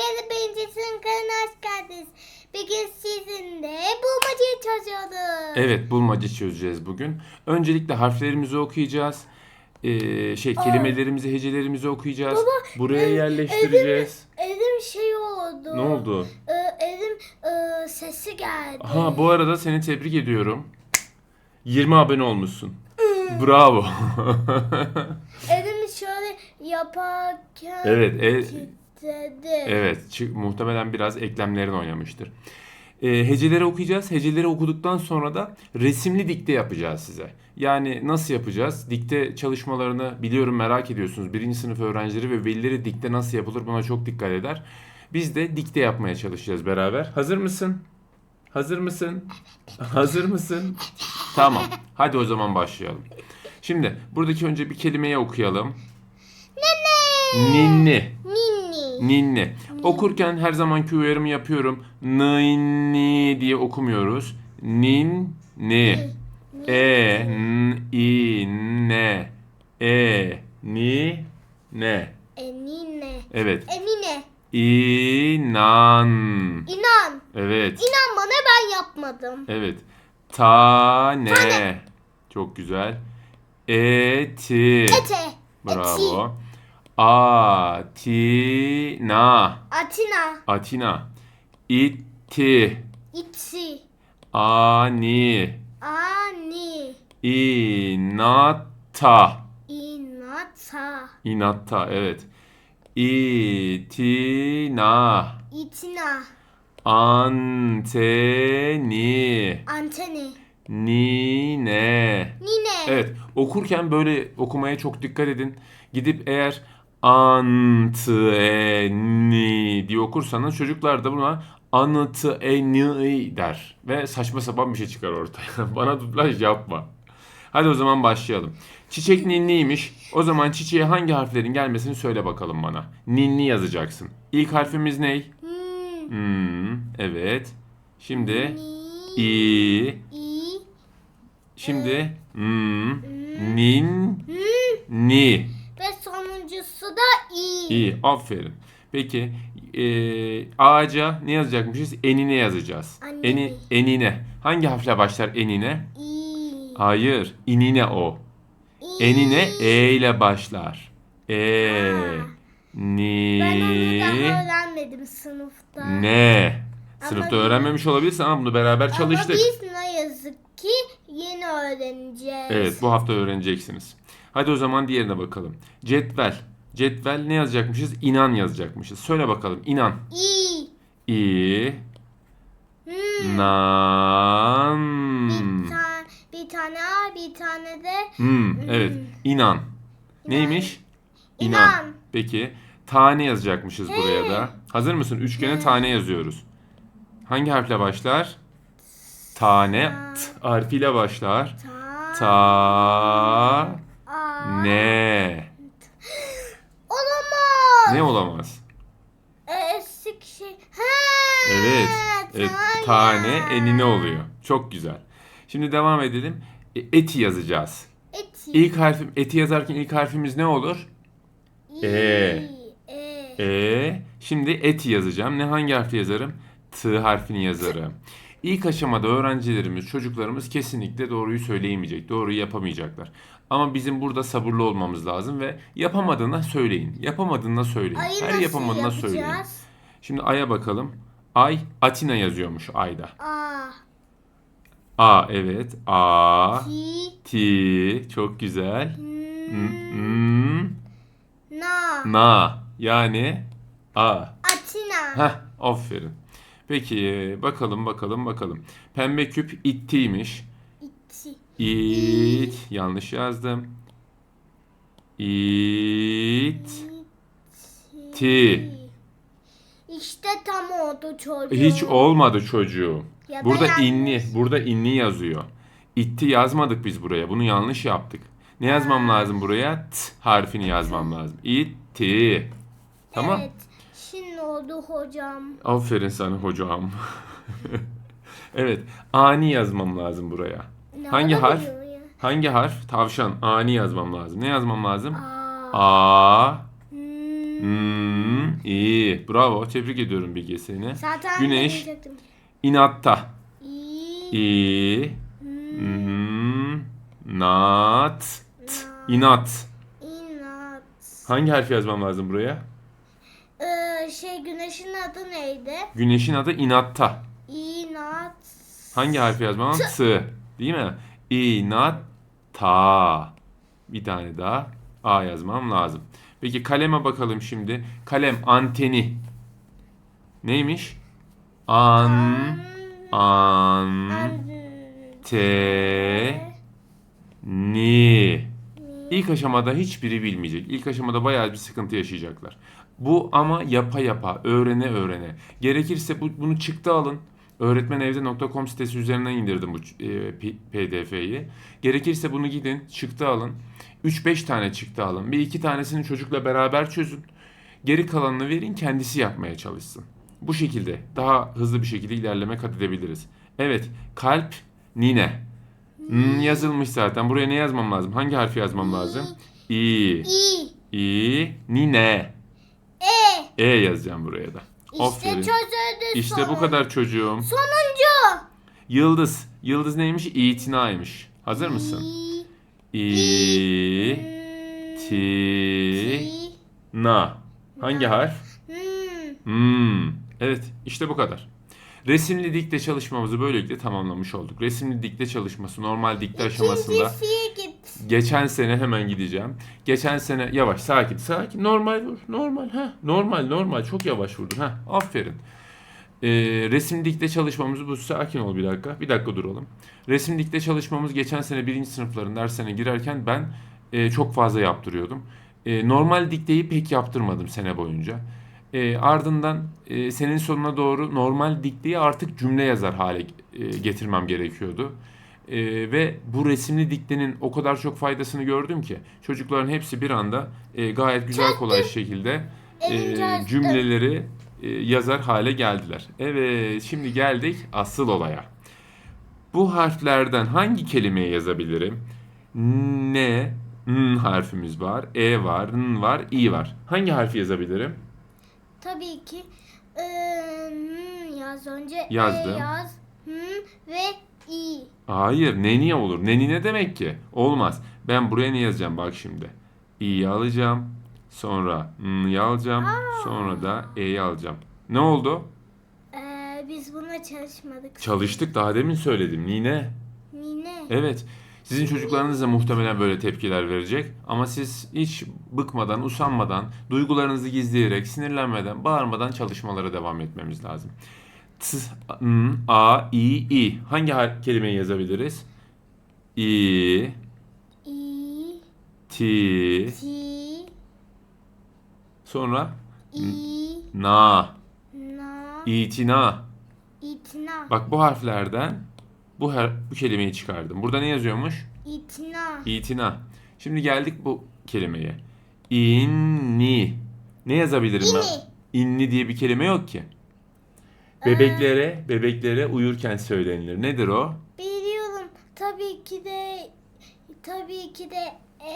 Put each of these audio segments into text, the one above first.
Sevgili Birincisi'nin kanalına hoş geldiniz. Bugün sizinle bulmacayı çözüyoruz. Evet bulmaca çözeceğiz bugün. Öncelikle harflerimizi okuyacağız. Ee, şey kelimelerimizi, hecelerimizi okuyacağız. Baba, Buraya ev- yerleştireceğiz. Elim şey oldu. Ne oldu? Ee, elim e, sesi geldi. Ha bu arada seni tebrik ediyorum. 20 abone olmuşsun. Bravo. Elimi şöyle yaparken evet, e- titredi. evet. muhtemelen biraz eklemlerin oynamıştır. Ee, heceleri okuyacağız. Heceleri okuduktan sonra da resimli dikte yapacağız size. Yani nasıl yapacağız? Dikte çalışmalarını biliyorum merak ediyorsunuz. Birinci sınıf öğrencileri ve velileri dikte nasıl yapılır buna çok dikkat eder. Biz de dikte yapmaya çalışacağız beraber. Hazır mısın? Hazır mısın? Hazır mısın? Tamam. Hadi o zaman başlayalım. Şimdi buradaki önce bir kelimeyi okuyalım. Ninni. Ninni. Ninni. Okurken her zamanki uyarımı yapıyorum. Ninni diye okumuyoruz. Ninni. E, n, i, ne. E, ni, ne. Enine. Evet. Emine. İnan. İnan. Evet. İnan bana ben yapmadım. Evet. Tane. Çok güzel. Eti. Ete. Bravo. Atina. Atina. Atina. İtti. İtsi. Ani. Ani. İnatta. İnata. İnatta evet. İtina. İtina. Anteni. Anteni. Nine. Nine. Evet okurken böyle okumaya çok dikkat edin. Gidip eğer anteni diye okursanız çocuklar da buna anıtı eni der. Ve saçma sapan bir şey çıkar ortaya. Bana dublaj yapma. Hadi o zaman başlayalım. Çiçek ninniymiş. O zaman çiçeğe hangi harflerin gelmesini söyle bakalım bana. Ninni yazacaksın. İlk harfimiz ne? Hmm. Hmm, evet. Şimdi Ni. i. İ. Şimdi hmm, nin, ni. Ve sonuncusu da i. İyi, aferin. Peki e, ağaca ne yazacakmışız? Enine yazacağız. Anne. Eni, enine. Hangi harfle başlar enine? İ. Hayır, inine o. İ. Enine e ile başlar. E, Ha. ni, Ben onu daha öğrenmedim sınıfta. ne. Sınıfta Ama- öğrenmemiş olabilirsin ama bunu beraber çalıştık. Ama biz ne yazık ki yeni öğreneceğiz. Evet, bu hafta öğreneceksiniz. Hadi o zaman diğerine bakalım. Cetvel. Cetvel ne yazacakmışız? İnan yazacakmışız. Söyle bakalım. İnan. İ. İ, Hmm. nan. Bir, tane, bir tane A, bir tane de Hmm, evet. İnan. Neymiş? İnan. Peki. Tane yazacakmışız buraya da. Hazır mısın? Üçgene tane yazıyoruz. Hangi harfle başlar? Tane. T harfiyle başlar. ta, Ta. A. Ne. Ne olamaz? Eksik şey. Ha. Evet. evet tane enine oluyor. Çok güzel. Şimdi devam edelim. E, Eti yazacağız. Eti. İlk harfim eti yazarken ilk harfimiz ne olur? İ, E. E. E. Şimdi eti yazacağım. Ne hangi harfi yazarım? T harfini yazarım. İlk aşamada öğrencilerimiz, çocuklarımız kesinlikle doğruyu söyleyemeyecek, doğruyu yapamayacaklar. Ama bizim burada sabırlı olmamız lazım ve yapamadığına söyleyin. Yapamadığına söyleyin. Ayı Her yapamadığına söyleyin. yapacağız? Şimdi Ay'a bakalım. Ay Atina yazıyormuş Ay'da. A. A evet. A. Ti. Ti. Çok güzel. Hmm. Na. Na. Yani A. Atina. Heh, aferin. Peki bakalım bakalım bakalım. Pembe küp ittiymiş. İti. İt. Yanlış yazdım. İt. Ti. İşte tam oldu çocuğum. Hiç olmadı çocuğu. Ya da Burada inni. Burada inni yazıyor. İtti yazmadık biz buraya. Bunu yanlış yaptık. Ne yazmam lazım buraya? T harfini yazmam lazım. İtti. Tamam. Evet. Şimdi oldu hocam. Aferin sana hocam. evet. Ani yazmam lazım buraya. Ne Hangi harf? ya? Hangi harf? Tavşan. Ani yazmam lazım. Ne yazmam lazım? A. A. Hmm. Hmm, iyi. Bravo. Tebrik ediyorum Bilge seni. Zaten Güneş. İnatta. İyi. İ. Hmm, nat. İnat. İnat. Hangi harfi yazmam lazım buraya? Şey güneşin adı neydi? Güneşin adı inatta. İnat. Hangi harfi yazmam? T. Değil mi? İnatta. Bir tane daha A yazmam lazım. Peki kaleme bakalım şimdi. Kalem anteni. Neymiş? An an te ni. İlk aşamada hiçbiri bilmeyecek. İlk aşamada bayağı bir sıkıntı yaşayacaklar. Bu ama yapa yapa, öğrene öğrene. Gerekirse bu, bunu çıktı alın. Öğretmenevde.com sitesi üzerinden indirdim bu e, PDF'yi. Gerekirse bunu gidin, çıktı alın. 3-5 tane çıktı alın. Bir iki tanesini çocukla beraber çözün. Geri kalanını verin, kendisi yapmaya çalışsın. Bu şekilde daha hızlı bir şekilde ilerleme kat edebiliriz. Evet, kalp, nine. Hmm, yazılmış zaten. Buraya ne yazmam lazım? Hangi harfi yazmam lazım? İ. İ. İ. Nine. E. E yazacağım buraya da. İşte Aferin. çözüldü İşte bu sorun. kadar çocuğum. Sonuncu. Yıldız. Yıldız neymiş? İtinaymış. Hazır mısın? İ. İ. Ti. Na. Hangi harf? Hmm. Hmm. Evet, işte bu kadar. Resimli dikte çalışmamızı böylelikle tamamlamış olduk. Resimli dikte çalışması normal dikte aşamasında İkincisiye git. Geçen sene hemen gideceğim. Geçen sene yavaş sakin sakin normal vur normal ha normal normal çok yavaş vurdun ha aferin. Ee, resim dikte çalışmamız bu sakin ol bir dakika bir dakika duralım. Resim dikte çalışmamız geçen sene birinci sınıfların dersine girerken ben e, çok fazla yaptırıyordum. E, normal dikteyi pek yaptırmadım sene boyunca. E, ardından e, senin sonuna doğru normal dikteyi artık cümle yazar hale e, getirmem gerekiyordu. E, ve bu resimli diktenin o kadar çok faydasını gördüm ki çocukların hepsi bir anda e, gayet güzel kolay şekilde e, cümleleri e, yazar hale geldiler. Evet şimdi geldik asıl olaya. Bu harflerden hangi kelimeyi yazabilirim? Ne, n harfimiz var, e var, n var, i var. Hangi harfi yazabilirim? Tabii ki e, hmm, yaz önce Yazdım. E yaz hmm, ve i. Hayır, neni olur. Neni ne demek ki? Olmaz. Ben buraya ne yazacağım bak şimdi. i'yi alacağım, sonra n'yi alacağım, sonra da e'yi alacağım. Ne oldu? E, biz buna çalışmadık. Çalıştık daha demin söyledim. Nine. Yine. Evet. Sizin çocuklarınız da muhtemelen böyle tepkiler verecek. Ama siz hiç bıkmadan, usanmadan, duygularınızı gizleyerek, sinirlenmeden, bağırmadan çalışmalara devam etmemiz lazım. T, n, a, i, i. Hangi kelimeyi yazabiliriz? i, i, ti, ti, sonra i, na, na, itina. itina. Bak bu harflerden bu her bu kelimeyi çıkardım. Burada ne yazıyormuş? İtina. İtina. Şimdi geldik bu kelimeye. İnni. Ne yazabilirim ben? İnni diye bir kelime yok ki. Bebeklere, bebeklere uyurken söylenilir. Nedir o? Biliyorum. Tabii ki de tabii ki de e,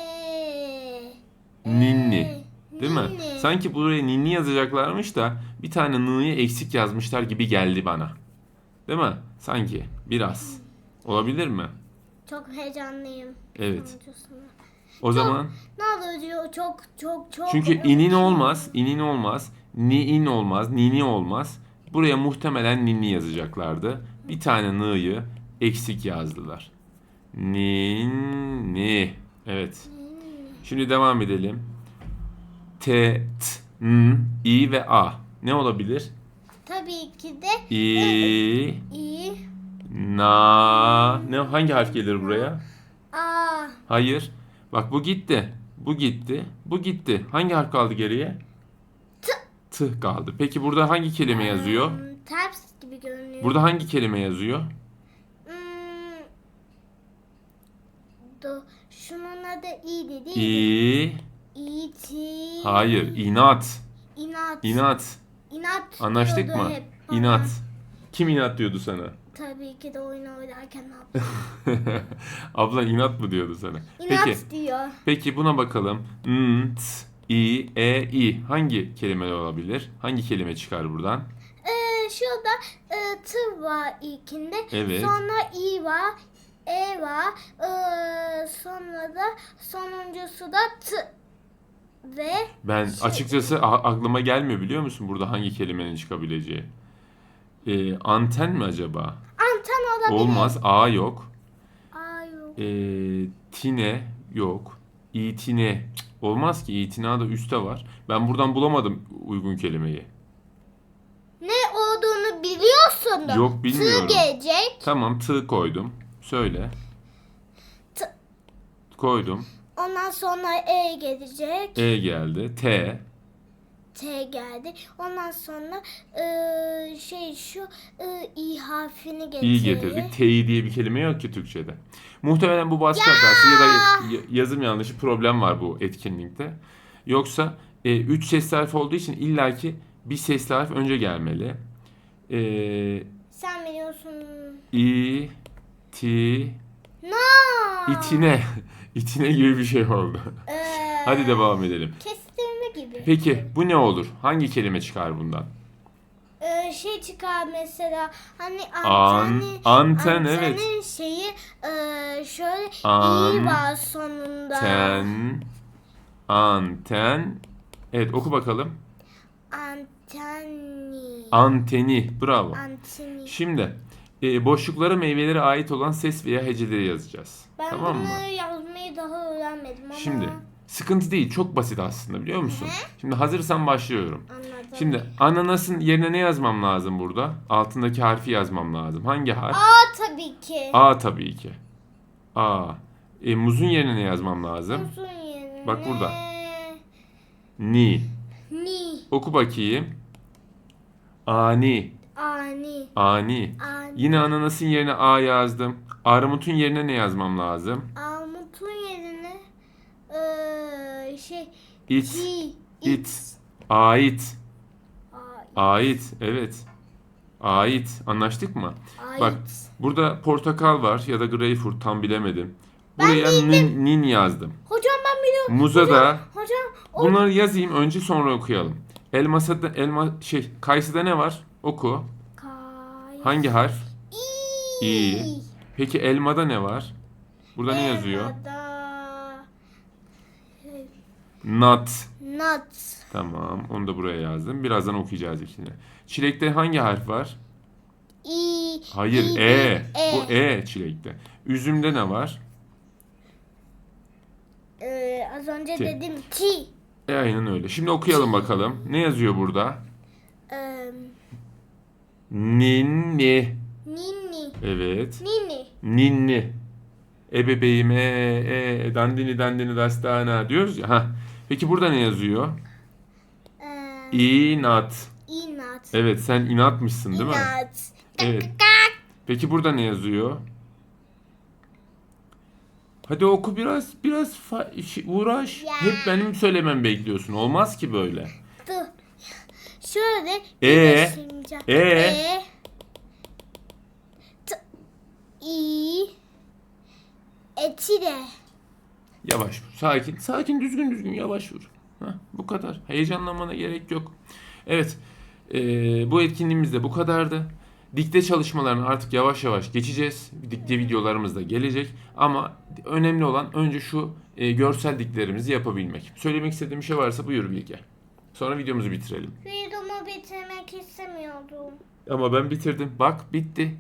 Ninni. Değil mi? ninni. Sanki buraya ninni yazacaklarmış da bir tane n'yı eksik yazmışlar gibi geldi bana. Değil mi? Sanki biraz. Olabilir mi? Çok heyecanlıyım. Evet. sonuncusuna. O zaman Ne oluyor? Çok çok çok. Çünkü inin olmaz, inin olmaz, ni'in olmaz, nini olmaz. Buraya muhtemelen ninni yazacaklardı. Bir tane n'yı eksik yazdılar. Ninni. Evet. Şimdi devam edelim. T, T, N, I ve A. Ne olabilir? Tabii ki de I, i, na. Ne hangi harf gelir buraya? a, Hayır. Bak bu gitti. Bu gitti. Bu gitti. Hangi harf kaldı geriye? T. T kaldı. Peki burada hangi kelime yazıyor? Hmm, ters gibi görünüyor. Burada hangi kelime yazıyor? Hmm, do, şunun adı i dedi. İ. İti. Hayır. İnat. İnat. İnat. İnat. Anlaştık mı? hep bana. İnat. Kim inat diyordu sana? Tabii ki de oyun oynarken yapıyor? Abla inat mı diyordu sana? İnat Peki. diyor. Peki buna bakalım. Nt, i, e, i. Hangi kelime olabilir? Hangi kelime çıkar buradan? Ee, şurada e, t var ilkinde. Evet. Sonra i var. E var. Ee, sonra da sonuncusu da t. Ve Ben Şey- açıkçası a- aklıma gelmiyor biliyor musun burada hangi kelimenin çıkabileceği? Ee, anten mi acaba? anten olabilir. Olmaz. A yok. Aa, yok. Ee, tine yok. İtine. Olmaz ki. İtina da üstte var. Ben buradan bulamadım uygun kelimeyi. Ne olduğunu biliyorsun da. Yok, bilmiyorum. T gelecek. Tamam tığ koydum. Söyle. T- Koydum. Ondan sonra E gelecek. E geldi. T. T geldi. Ondan sonra e, şey şu e, I harfini getirdik. İyi getirdik. T'yi diye bir kelime yok ki Türkçe'de. Muhtemelen bu baskı hatası ya da ya- yazım yanlışı problem var bu etkinlikte. Yoksa 3 sesli harf olduğu için illaki bir sesli harf önce gelmeli. E, Sen biliyorsun. İ, ti, No. itine. İtine gibi bir şey oldu. Ee, Hadi devam edelim. Kestirme gibi. Peki bu ne olur? Hangi kelime çıkar bundan? Ee, şey çıkar mesela hani An- anteni, anten, antenin evet. şeyi e, şöyle An- i var sonunda. Ten, anten. Evet oku bakalım. Anteni. Anteni. Bravo. Anteni. Şimdi e, boşluklara meyvelere ait olan ses veya heceleri yazacağız. Ben tamam mı? bunu yazmayı daha öğrenmedim ama Şimdi sıkıntı değil. Çok basit aslında biliyor musun? Şimdi hazırsan başlıyorum. anladım. Şimdi ananasın yerine ne yazmam lazım burada? Altındaki harfi yazmam lazım. Hangi harf? A tabii ki. A tabii ki. A. E, muzun yerine ne yazmam lazım? Uzun yerine. Bak burada. Ni. Ni. Oku bakayım. Ani. Ani. Ani. Ani. Yine ananasın yerine A yazdım. Armutun yerine ne yazmam lazım? Armutun yerine eee şey It. It. Ait. Ait. Evet. Ait. Anlaştık mı? ait. Bak burada portakal var ya da greyfurt tam bilemedim. Buraya nin, nin yazdım. Hocam ben biliyorum. Muza hocam, da Hocam o bunları yazayım önce sonra okuyalım. Elmasa da elma şey kayısıda ne var? Oku. Kay. Hangi harf? İ. İ. Peki elmada ne var? Burada ne yazıyor? Nut. Nut. Tamam. Onu da buraya yazdım. Birazdan okuyacağız ikisini. Çilekte hangi harf var? İ. Hayır. İ, E. E. Bu E çilekte. Üzümde ne var? Eee, az önce Ki. dedim ki. E aynen öyle. Şimdi okuyalım bakalım. Ne yazıyor burada? Eee, Ninni. nini. Evet. Nini. Ninni. Ebebeğim e e dandini dandini dastana diyoruz ya. Hah. Peki burada ne yazıyor? Eee, İnat. inat. Evet sen inatmışsın değil mi? İnat. Evet. Peki burada ne yazıyor? Hadi oku biraz biraz uğraş. Ya. Hep benim söylemem bekliyorsun. Olmaz ki böyle. Dur. Şöyle. E, birleştireceğim. e. E. T. İ. Etire. Yavaş vur. Sakin. Sakin düzgün düzgün yavaş vur. Hah, bu kadar. Heyecanlanmana gerek yok. Evet. eee, bu etkinliğimiz de bu kadardı. Dikte çalışmalarını artık yavaş yavaş geçeceğiz. Dikte videolarımız da gelecek. Ama önemli olan önce şu e, görsel diklerimizi yapabilmek. Söylemek istediğim bir şey varsa buyur Bilge. Sonra videomuzu bitirelim. Videomu bitirmek istemiyordum. Ama ben bitirdim. Bak bitti.